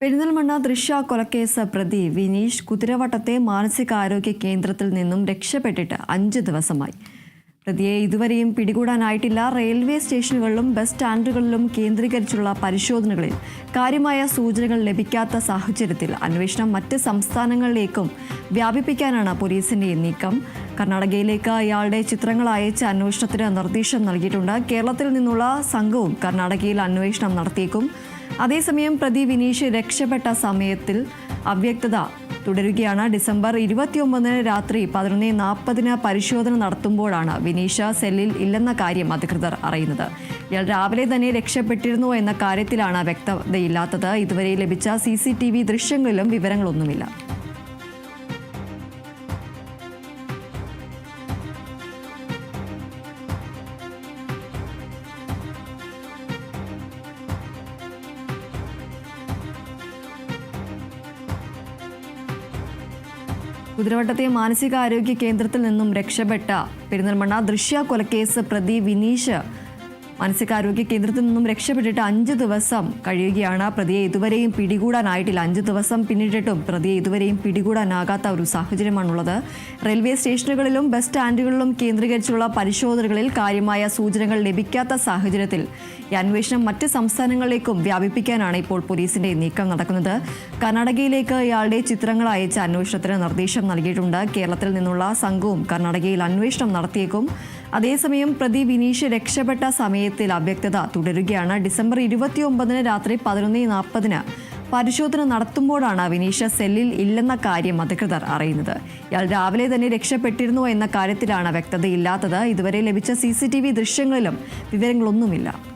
പെരിന്തൽമണ്ണ ദൃശ്യ കൊലക്കേസ് പ്രതി വിനീഷ് കുതിരവട്ടത്തെ മാനസികാരോഗ്യ കേന്ദ്രത്തിൽ നിന്നും രക്ഷപ്പെട്ടിട്ട് അഞ്ച് ദിവസമായി. പ്രതിയെ ഇതുവരെയും പിടികൂടാനായിട്ടില്ല. റെയിൽവേ സ്റ്റേഷനുകളിലും ബസ് സ്റ്റാൻഡുകളിലും കേന്ദ്രീകരിച്ചുള്ള പരിശോധനകളിൽ കാര്യമായ സൂചനകൾ ലഭിക്കാത്ത സാഹചര്യത്തിൽ അന്വേഷണം മറ്റ് സംസ്ഥാനങ്ങളിലേക്കും വ്യാപിപ്പിക്കാനാണ് പോലീസിന്റെ നീക്കം. കർണാടകയിലേക്ക് ഇയാളുടെ ചിത്രങ്ങൾ അയച്ച് അന്വേഷണത്തിന് നിർദ്ദേശം നൽകിയിട്ടുണ്ട്. കേരളത്തിൽ നിന്നുള്ള സംഘവും കർണാടകയിൽ അന്വേഷണം നടത്തിയേക്കും. അതേസമയം പ്രതി വിനീഷ് രക്ഷപ്പെട്ട സമയത്തിൽ അവ്യക്തത തുടരുകയാണ്. ഡിസംബർ ഇരുപത്തിയൊമ്പതിന് രാത്രി പതിനൊന്ന് നാൽപ്പതിന് പരിശോധന നടത്തുമ്പോഴാണ് വിനീഷ സെല്ലിൽ ഇല്ലെന്ന കാര്യം അധികൃതർ അറിയുന്നത്. ഇയാൾ രാവിലെ തന്നെ രക്ഷപ്പെട്ടിരുന്നു എന്ന കാര്യത്തിലാണ് വ്യക്തതയില്ലാത്തത്. ഇതുവരെ ലഭിച്ച സി ദൃശ്യങ്ങളിലും വിവരങ്ങളൊന്നുമില്ല. കുതിരവട്ടത്തെ മാനസികാരോഗ്യ കേന്ദ്രത്തിൽ നിന്നും രക്ഷപ്പെട്ട പെരിന്തൽമണ്ണ ദൃശ്യ കൊലക്കേസ് പ്രതി വിനീഷ് മാനസികാരോഗ്യ കേന്ദ്രത്തിൽ നിന്നും രക്ഷപ്പെട്ടിട്ട് അഞ്ച് ദിവസം കഴിയുകയാണ്. പ്രതിയെ ഇതുവരെയും പിടികൂടാനായിട്ടില്ല. അഞ്ച് ദിവസം പിന്നിട്ടിട്ടും പ്രതിയെ ഇതുവരെയും പിടികൂടാനാകാത്ത ഒരു സാഹചര്യമാണുള്ളത്. റെയിൽവേ സ്റ്റേഷനുകളിലും ബസ് സ്റ്റാൻഡുകളിലും കേന്ദ്രീകരിച്ചുള്ള പരിശോധനകളിൽ കാര്യമായ സൂചനകൾ ലഭിക്കാത്ത സാഹചര്യത്തിൽ ഈ അന്വേഷണം മറ്റ് സംസ്ഥാനങ്ങളിലേക്കും വ്യാപിപ്പിക്കാനാണ് ഇപ്പോൾ പോലീസിന്റെ നീക്കം നടക്കുന്നത്. കർണാടകയിലേക്ക് ഇയാളുടെ ചിത്രങ്ങൾ അയച്ച അന്വേഷണത്തിന് നിർദ്ദേശം നൽകിയിട്ടുണ്ട്. കേരളത്തിൽ നിന്നുള്ള സംഘവും കർണാടകയിൽ അന്വേഷണം നടത്തിയേക്കും. അതേസമയം പ്രതി വിനീഷ് രക്ഷപ്പെട്ട സമയത്തിൽ അവ്യക്തത തുടരുകയാണ്. ഡിസംബർ ഇരുപത്തിയൊമ്പതിന് രാത്രി പതിനൊന്ന് നാൽപ്പതിന് പരിശോധന നടത്തുമ്പോഴാണ് വിനീഷ സെല്ലിൽ ഇല്ലെന്ന കാര്യം അധികൃതർ അറിയുന്നത്. ഇയാൾ രാവിലെ തന്നെ രക്ഷപ്പെട്ടിരുന്നു എന്ന കാര്യത്തിലാണ് വ്യക്തതയില്ലാത്തത്. ഇതുവരെ ലഭിച്ച സി ദൃശ്യങ്ങളിലും വിവരങ്ങളൊന്നുമില്ല.